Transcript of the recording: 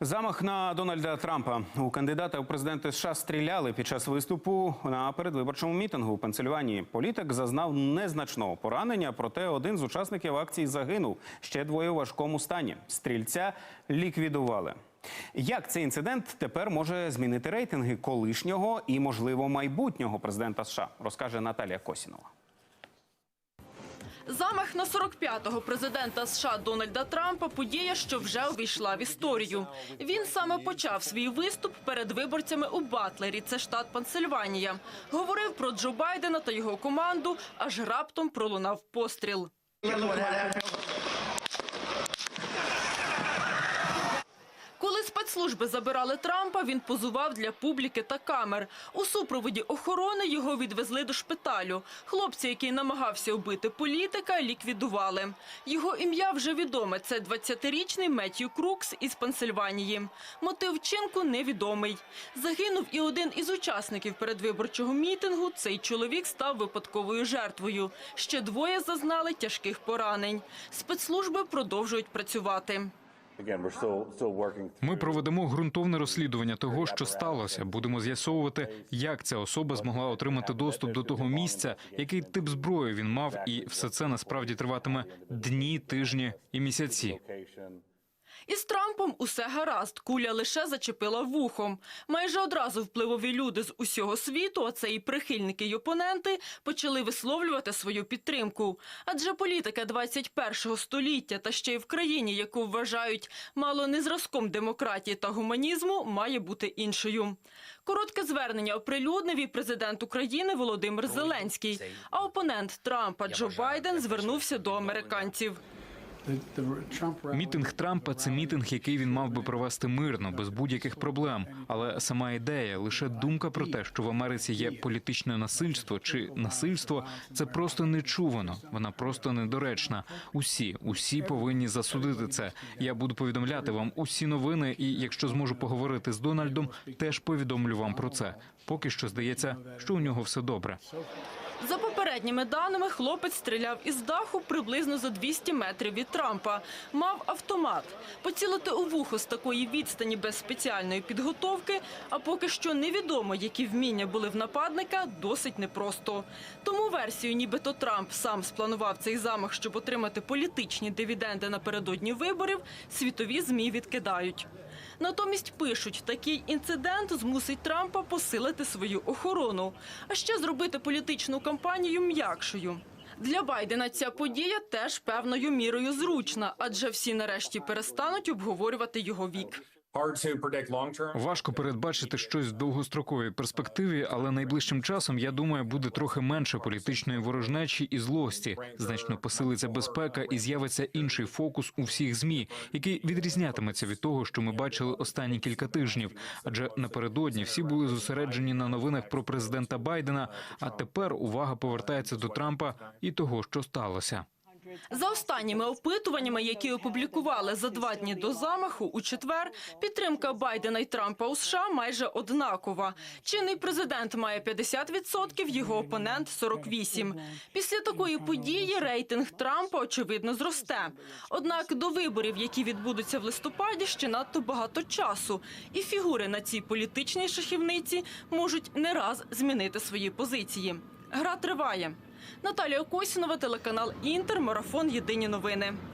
Замах на Дональда Трампа у кандидата у президенти США стріляли під час виступу на передвиборчому мітингу у Пенсильванії. Політик зазнав незначного поранення, проте один з учасників акції загинув. Ще двоє у важкому стані. Стрільця ліквідували. Як цей інцидент тепер може змінити рейтинги колишнього і, можливо, майбутнього президента США, розкаже Наталія Косінова. Замах на 45-го президента США Дональда Трампа – подія, що вже увійшла в історію. Він саме почав свій виступ перед виборцями у Батлері, це штат Пенсильванія. Говорив про Джо Байдена та його команду, аж раптом пролунав постріл. Спецслужби забирали Трампа, він позував для публіки та камер. У супроводі охорони його відвезли до шпиталю. Хлопці, який намагався вбити політика, ліквідували. Його ім'я вже відоме. Це 20-річний Меттью Крукс із Пенсильванії. Мотив вчинку невідомий. Загинув і один із учасників передвиборчого мітингу. Цей чоловік став випадковою жертвою. Ще двоє зазнали тяжких поранень. Спецслужби продовжують працювати. Ми проведемо ґрунтовне розслідування того, що сталося. Будемо з'ясовувати, як ця особа змогла отримати доступ до того місця, який тип зброї він мав, і все це насправді триватиме дні, тижні і місяці. Із Трампом усе гаразд, куля лише зачепила вухом. Майже одразу впливові люди з усього світу, а це і прихильники, й опоненти, почали висловлювати свою підтримку. Адже політика 21-го століття та ще й в країні, яку вважають мало не зразком демократії та гуманізму, має бути іншою. Коротке звернення оприлюднив і президент України Володимир Зеленський. А опонент Трампа Джо Байден звернувся до американців. Мітинг Трампа це мітинг, який він мав би провести мирно, без будь-яких проблем. Але сама ідея, лише думка про те, що в Америці є політичне насильство чи насильство, це просто нечувано. Вона просто недоречна. Усі, усі повинні засудити це. Я буду повідомляти вам усі новини, і якщо зможу поговорити з Дональдом, теж повідомлю вам про це. Поки що здається, що у нього все добре. За попередніми даними, хлопець стріляв із даху приблизно за 200 метрів від Трампа. Мав автомат. Поцілити у вухо з такої відстані без спеціальної підготовки, а поки що невідомо, які вміння були в нападника, досить непросто. Тому версію, нібито Трамп сам спланував цей замах, щоб отримати політичні дивіденди напередодні виборів, світові ЗМІ відкидають. Натомість пишуть, такий інцидент змусить Трампа посилити свою охорону, а ще зробити політичну кампанію м'якшою. Для Байдена ця подія теж певною мірою зручна, адже всі нарешті перестануть обговорювати його вік. Важко передбачити щось в довгостроковій перспективі, але найближчим часом я думаю, буде трохи менше політичної ворожнечі і злості. Значно посилиться безпека і з'явиться інший фокус у всіх змі, який відрізнятиметься від того, що ми бачили останні кілька тижнів. Адже напередодні всі були зосереджені на новинах про президента Байдена. А тепер увага повертається до Трампа і того, що сталося. За останніми опитуваннями, які опублікували за два дні до замаху, у четвер підтримка Байдена і Трампа у США майже однакова. Чинний президент має 50%, його опонент – 48%. Після такої події рейтинг Трампа, очевидно, зросте. Однак до виборів, які відбудуться в листопаді, ще надто багато часу. І фігури на цій політичній шахівниці можуть не раз змінити свої позиції. Гра триває. Наталія Косінова, телеканал Інтер, марафон Єдині новини.